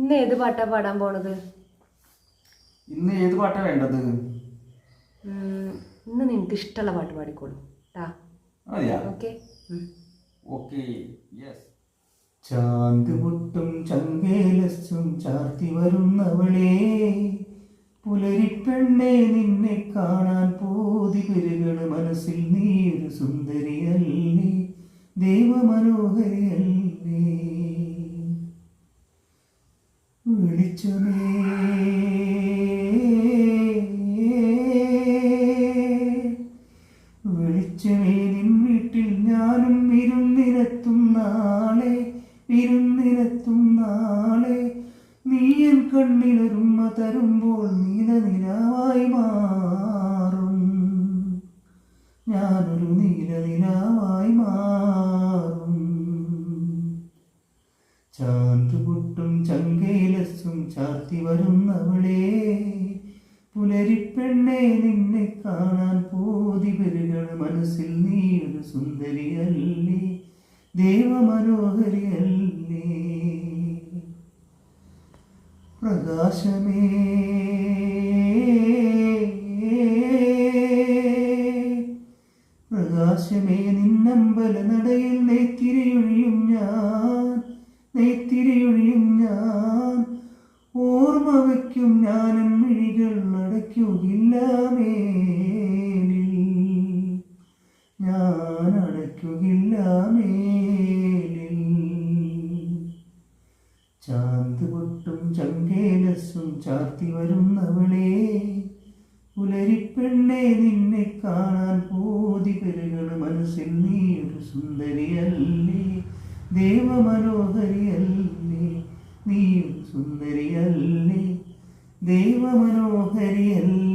ഇന്ന് ഏത് പാട്ടാ പാടാൻ പോണത്? ഇന്ന് ഏത് പാട്ടാ വേണ്ടത്? ഇന്ന് നിനക്ക് ഇഷ്ടമുള്ള പാട്ട് പാടിക്കോളൂ. അതെയാ ഓക്കെ. Okay yes. ചാന്ത് പൊട്ടും ചങ്കേലസും ചാർത്തി വരുന്നവളേ. പുലരിപ്പെണ്ണേ നിന്നെ കാണാൻ പോതി പെരുകൾ മനസ്സിൽ നീ ഒരു സുന്ദരിയല്ലേ. ദേവമനോഹരിയല്ലേ. വിളിച്ചമേ വെളിച്ചമേ നിൻ വീട്ടിൽ ഞാനും വിരുന്നിനെത്തും നാളെ വിരുന്നിനെത്തും നാളെ. നീ എൻ കണ്ണിലൊരുമ തരുമ്പോൾ നീലനിലാവായി മാറും. ഞാനൊരു നീലനിലാവായി മാറും. ചാന്ത് പൊട്ടും പുലരിപ്പെണ്ണെ നിന്നെ കാണാൻ പോതി പെരുകൾ മനസ്സിൽ നീ ഒരു സുന്ദരിയല്ലേ ദേവമനോഹരിയല്ലേ പ്രകാശമേ. പ്രകാശമേ നിന്നമ്പല നടയിൽ നെയ്ത്തിരിയൊഴിയും ഞാൻ നെയ്ത്തിരിയൊഴിയും ഞാൻ. ഓർമ്മ വയ്ക്കും ഞാനും മിഴികൾ അടയ്ക്കുകയില്ല മേലിൽ ഞാൻ അടയ്ക്കുകയില്ല മേലിൽ ചാന്ത് പൊട്ടും ചങ്കേലസും ചാർത്തി വരുന്നവളേ പുലരിപ്പെണ്ണെ നിന്നെ കാണാൻ പോതി പെരുകണ മനസ്സിൽ നീ ഒരു സുന്ദരിയല്ലേ? ദേവമനോഹരിയല്ലേ? നീ ഒരു സുന്ദരിയല്ലേ? ദേവമനോഹരിയല്ലേ.